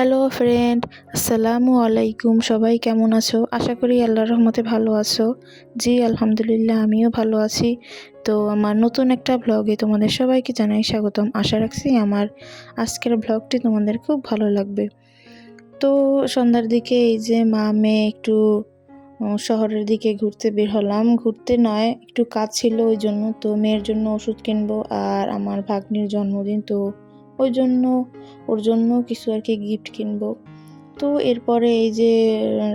Hello friend আসসালামু আলাইকুম সবাই কেমন আছো? আশা করি আল্লাহর রহমতে ভালো আছো। জি, আলহামদুলিল্লাহ, আমিও ভালো আছি। তো আমার নতুন একটা ব্লগে তোমাদের সবাইকে জানাই স্বাগতম। আশা রাখছি আমার আজকের ব্লগটি তোমাদের খুব ভালো লাগবে। তো সন্ধ্যার দিকে এই যে মা মেয়ে একটু শহরের দিকে ঘুরতে বের হলাম। ঘুরতে নয়, একটু কাজ ছিল ওই জন্য। তো মেয়ের জন্য ওষুধ কিনবো আর আমার ভাগ্নির জন্মদিন, তো ওই জন্য ওর জন্য কিছু আর কি গিফট কিনবো। তো এরপরে এই যে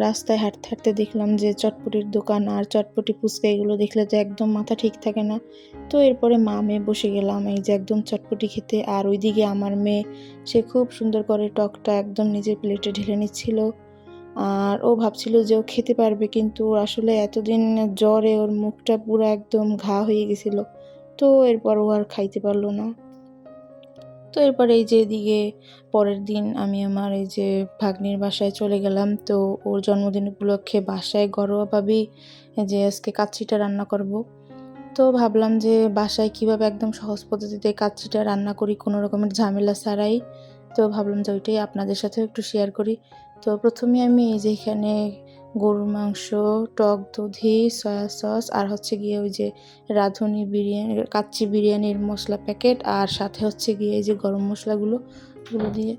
রাস্তায় হাঁটতে হাঁটতে দেখলাম যে চটপটির দোকান আর চটপটি ফুচকা এগুলো দেখলে তো একদম মাথা ঠিক থাকে না। তো এরপরে মা মেয়ে বসে গেলাম এই যে একদম চটপটি খেতে আর ওইদিকে আমার মেয়ে, সে খুব সুন্দর করে টকটা একদম নিজের প্লেটে ঢেলে নিচ্ছিল। আর ও ভাবছিল যে ও খেতে পারবে কিন্তু আসলে এতদিন জ্বরে ওর মুখটা পুরো একদম ঘা হয়ে গেছিল। তো এরপর ও আর খাইতে পারল না। তো এরপর এই যে এদিকে পরের দিন আমি আমার এই যে ভাগ্নির বাসায় চলে গেলাম, তো ওর জন্মদিন উপলক্ষে বাসায় ঘরোয়াভাবেই যে আজকে কাচ্চিটা রান্না করব। তো ভাবলাম যে বাসায় কীভাবে একদম সহজ পদ্ধতিতে কাচ্চিটা রান্না করি, কোনো রকমের ঝামেলা ছাড়াই। তো ভাবলাম যে ওইটাই আপনাদের সাথেও একটু শেয়ার করি। তো প্রথমে আমি এই যে এখানে গরুর মাংস, টক দধি, সয়া সস, আর হচ্ছে গিয়ে ওই যে রাঁধুনি বিরিয়ানি, কাচ্চি বিরিয়ানির মশলা প্যাকেট, আর সাথে হচ্ছে গিয়ে এই যে গরম মশলাগুলো, এগুলো দিয়ে।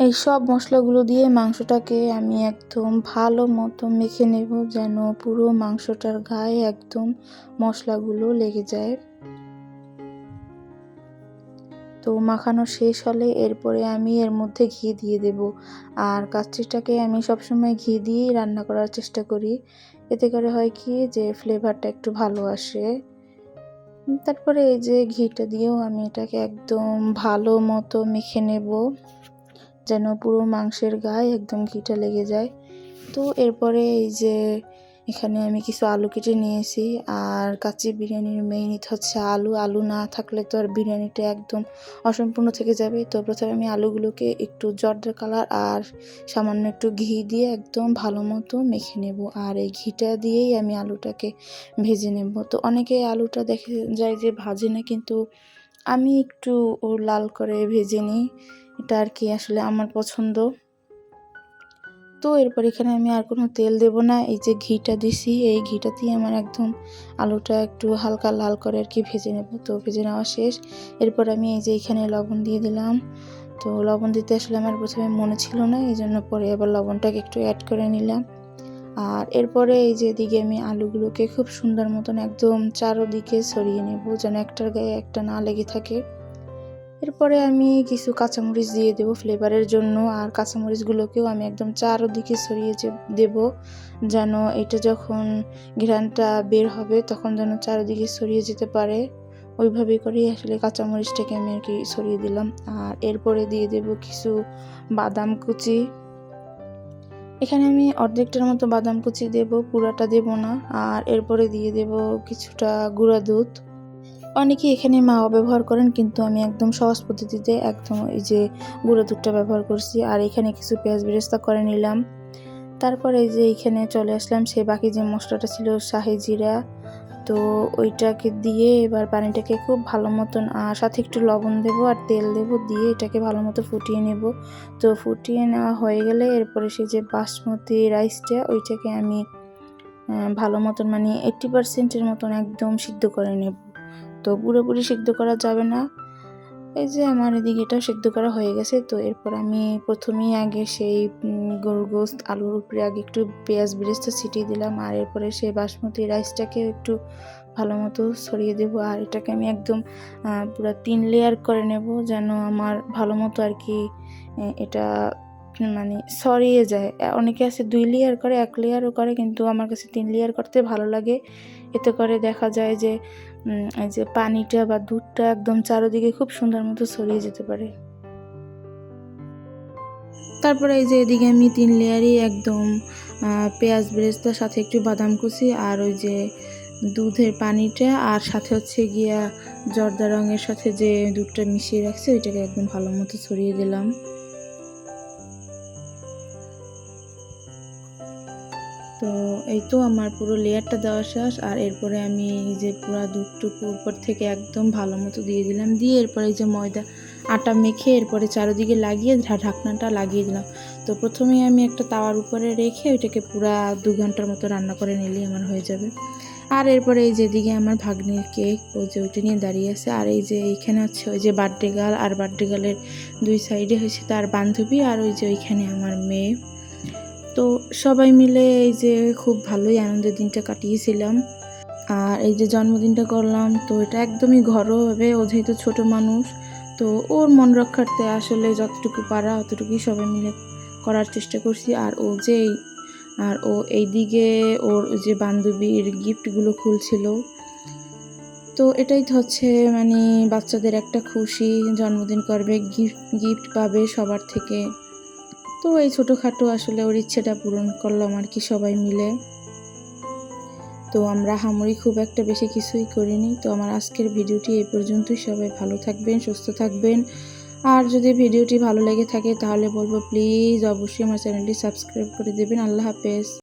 এই সব মশলাগুলো দিয়ে মাংসটাকে আমি একদম ভালো মতো মেখে নেব, যেন পুরো মাংসটার গায়ে একদম মশলাগুলো লেগে যায়। তো মাখানো শেষ হলে এরপরে আমি এর মধ্যে ঘি দিয়ে দেব। আর কাচ্চিটাকে আমি সবসময় ঘি দিয়েই রান্না করার চেষ্টা করি। এতে করে হয় কি যে ফ্লেভারটা একটু ভালো আসে। তারপরে এই যে ঘিটা দিয়েও আমি এটাকে একদম ভালো মতো মেখে নেব, যেন পুরো মাংসের গায়ে একদম ঘিটা লেগে যায়। তো এরপরে এই যে এখানে আমি কিছু আলু কেটে নিয়েছি। আর কাচ্চি বিরিয়ানির মেইন হচ্ছে আলু। আলু না থাকলে তো আর বিরিয়ানিটা একদম অসম্পূর্ণ থেকে যাবে। তো প্রথমে আমি আলুগুলোকে একটু জর্দার কালার আর সামান্য একটু ঘি দিয়ে একদম ভালো মতো মেখে নেব। আর এই ঘিটা দিয়েই আমি আলুটাকে ভেজে নেব। তো অনেকে আলুটা দেখে যায় যে ভাজে না, কিন্তু আমি একটু লাল করে ভেজে নিই। এটা আর কি আসলে আমার পছন্দ। তো এরপর এখানে আমি আর কোনো তেল দেব না। এই যে ঘিটা দিছি, এই ঘিটাতেই আমার একদম আলুটা একটু হালকা লাল করে আর কি ভেজে নেব। তো ভেজে নেওয়া শেষ। এরপর আমি এই যে এখানে লবণ দিয়ে দিলাম। তো লবণ দিতে আসলে আমার প্রথমে মনে ছিল না, এই জন্য পরে আবার লবণটাকে একটু অ্যাড করে নিলাম। আর এরপরে এই যে এদিকে আমি আলুগুলোকে খুব সুন্দর মতন একদম চারোদিকে ছড়িয়ে নেব, যেন একটার গায়ে একটা না লেগে থাকে। এরপরে আমি কিছু কাঁচামরিচ দিয়ে দেবো ফ্লেভারের জন্য। আর কাঁচামরিচগুলোকেও আমি একদম চারোদিকে ছড়িয়ে দেব, যেন এটা যখন ঘ্রানটা বের হবে তখন যেন চারোদিকে ছড়িয়ে যেতে পারে। ওইভাবে করেই আসলে কাঁচামরিচটাকে আমি আর কি ছড়িয়ে দিলাম। আর এরপরে দিয়ে দেব কিছু বাদাম কুচি। এখানে আমি অর্ধেকটার মতো বাদাম কুচি দেব, পুরাটা দেব না। আর এরপরে দিয়ে দেব কিছুটা গুঁড়া দুধ। অনেকে এখানে মাওয়া ব্যবহার করেন, কিন্তু আমি একদম সহজ পদ্ধতিতে একদম এই যে গুঁড়ো দুধটা ব্যবহার করছি, আর এখানে কিছু পেঁয়াজ বেরেস্তা করে নিলাম। তারপরে এই যে এইখানে চলে আসলাম সে বাকি যে মশলাটা ছিল শাহি জিরা। তো ওইটাকে দিয়ে এবার পানিটাকে খুব ভালো মতন, আর সাথে একটু লবণ দেব আর তেল দেব, দিয়ে এটাকে ভালো মতো ফুটিয়ে নেব। তো ফুটিয়ে নেওয়া হয়ে গেলে এরপরে সে যে বাসমতি রাইসটা, ওইটাকে আমি ভালো মতন মানে এইট্টি পারসেন্টের মতন একদম সিদ্ধ করে নেব। তো পুরোপুরি সিদ্ধ করা যাবে না। এই যে আমার এদিকে এটা সিদ্ধ করা হয়ে গেছে। তো এরপর আমি প্রথমেই আগে সেই গরুর গোস্ত, আলুর উপরে আগে একটু পেঁয়াজ বেরেস্তা ছিটিয়ে দিলাম। আর এরপরে সেই বাসমতি রাইসটাকে একটু ভালো মতো ছড়িয়ে দেবো। আর এটাকে আমি একদম পুরো তিন লেয়ার করে নেব যেন আমার ভালো মতো আর কি এটা মানে সরিয়ে যায়। অনেকে আছে দুই লেয়ার করে, এক লেয়ারও করে, কিন্তু আমার কাছে তিন লেয়ার করতে ভালো লাগে। এতে করে দেখা যায় যে এই যে পানিটা বা দুধটা একদম চারোদিকে খুব সুন্দর মতো ছড়িয়ে যেতে পারে। তারপরে এই যে এদিকে আমি তিন লেয়ারই একদম পেঁয়াজ বেরেস্তার সাথে একটু বাদাম কুচি আর ওই যে দুধের পানিটা আর সাথে হচ্ছে গিয়া জর্দা রঙের সাথে যে দুধটা মিশিয়ে রাখছে, ওইটাকে একদম ভালো মতো ছড়িয়ে দিলাম। তো এই তো আমার পুরো লেয়ারটা দেওয়া শেষ, আর এরপরে আমি এই যে পুরো দুধটুকু উপর থেকে একদম ভালো মতো দিয়ে দিলাম। দিয়ে এরপরে এই যে ময়দা, আটা মেখে এরপরে চারিদিকে লাগিয়ে ঢাকনাটা লাগিয়ে দিলাম। তো প্রথমে আমি একটা তাওয়ার উপরে রেখে ওইটাকে পুরা দু ঘণ্টার মতো রান্না করে নিলেই আমার হয়ে যাবে। আর এরপরে এই যেদিকে আমার ভাগ্নির কেক ও যে ওইটা নিয়ে দাঁড়িয়ে আছে, আর এই যে এইখানে হচ্ছে ওই যে বার্থডে গার্ল, আর বার্থডে গার্লের দুই সাইডে হয়েছে তার বান্ধবী, আর ওই যে ওইখানে আমার মেয়ে। তো সবাই মিলে এই যে খুব ভালোই আনন্দের দিনটা কাটিয়েছিলাম। আর এই যে জন্মদিনটা করলাম, তো এটা একদমই ঘরোয়াভাবে ও যেহেতু ছোটো মানুষ, তো ওর মন রক্ষার্থে আসলে যতটুকু পারা অতটুকুই সবাই মিলে করার চেষ্টা করছি। আর ও যে আর ও এইদিকে ওর যে বান্ধবীর গিফটগুলো খুলছিল, তো এটাই তো হচ্ছে মানে বাচ্চাদের একটা খুশি, জন্মদিন করবে, গিফট গিফট পাবে সবার থেকে। তো এই ছোটোখাটো আসলে ওর ইচ্ছেটা পূরণ করলাম আর কি সবাই মিলে। তো আমরা হামড়ি খুব একটা বেশি কিছুই করিনি। তো আমার আজকের ভিডিওটি এই পর্যন্তই। সবাই ভালো থাকবেন, সুস্থ থাকবেন। আর যদি ভিডিওটি ভালো লেগে থাকে তাহলে বলব প্লিজ অবশ্যই আমার চ্যানেলটি সাবস্ক্রাইব করে দেবেন। আল্লাহ হাফেজ।